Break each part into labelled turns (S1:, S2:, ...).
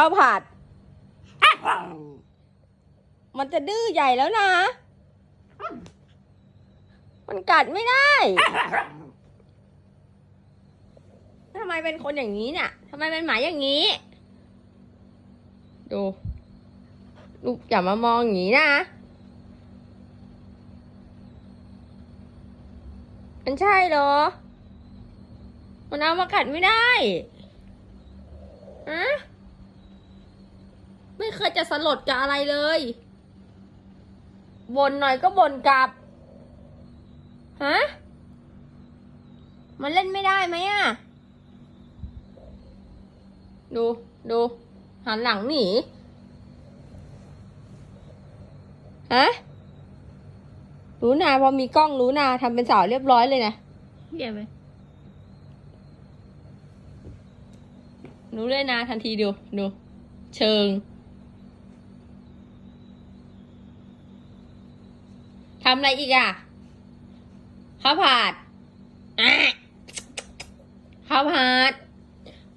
S1: ข้าวผัด มันจะดื้อใหญ่แล้วนะ มันกัดไม่ได้ทำไมเป็นคนอย่างนี้เนี่ยทำไมเป็นหมาอย่างนี้ ดู ลูกอย่ามามองอย่างนี้นะ มันใช่เหรอ มันเอามากัดไม่ได้ฮะไม่ เคยจะสลดกับอะไรเลยบ่นหน่อยก็บ่นกลับ ฮะ มันเล่นไม่ได้ไหมอะดู ดู หันหลังหนี ฮะ รู้นาพอมีกล้องรู้นาทำเป็นสาวเรียบร้อยเลยนะ
S2: เดี๋ยวไป
S1: รู้เลยนะทันทีดู ดู เชิง ทำอะไรอีกอะข้าวผัดอะข้าวผัด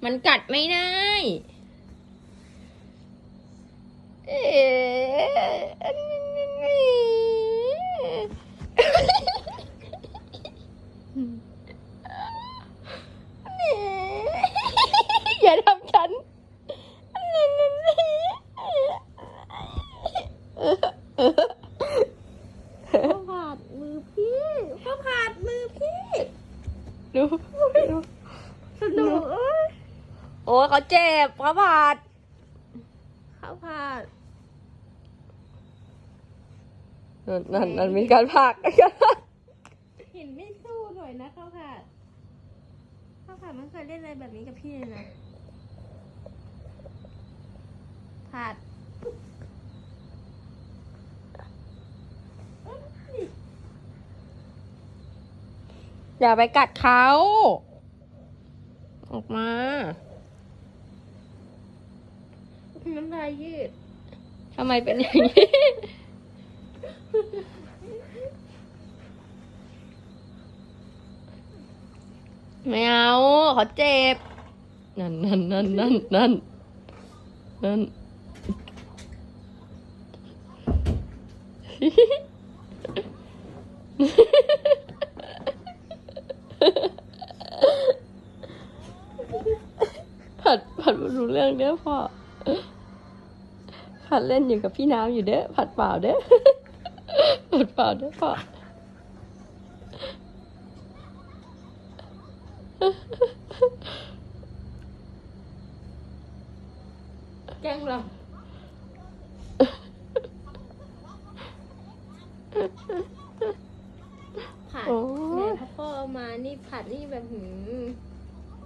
S1: มันกัดไม่ได้เอ๊ะอย่าทำฉัน
S2: ข้าวผัดมือพี่ข้าวผัดมือพี่
S1: ดูดู
S2: สนุกเอ้ย
S1: โอ้ยเขาเจ็บเขาผาด
S2: ข้าวผัด
S1: นั่นนั่นนั่นมีการผลัก
S2: เห็นไม่สู้หน่อยนะข้าวผัดข้าวผัดไม่เคยเล่นอะไรแบบนี้กับพี่เลยนะผัด
S1: อย่าไปกัดเขา ออกมา
S2: น้ำลายยืด
S1: ทำไมเป็นอย่างนี้ ไม่เอาเขาเจ็บ นั่นนั่นนั่นนั่นนั่นนั่น ผัดผัดรู้เรื่องเด้อพ่อผัดเล่นอยู่กับพี่น้ำอยู่เด้อผัดเปล่าเด้อผัดเปล่าเด้อพ่อ
S2: แกล้งเราผัด
S1: โอ้
S2: เนี่ย
S1: ย
S2: พ่อพ่อเอามานี่ผัดนี่แบบหืม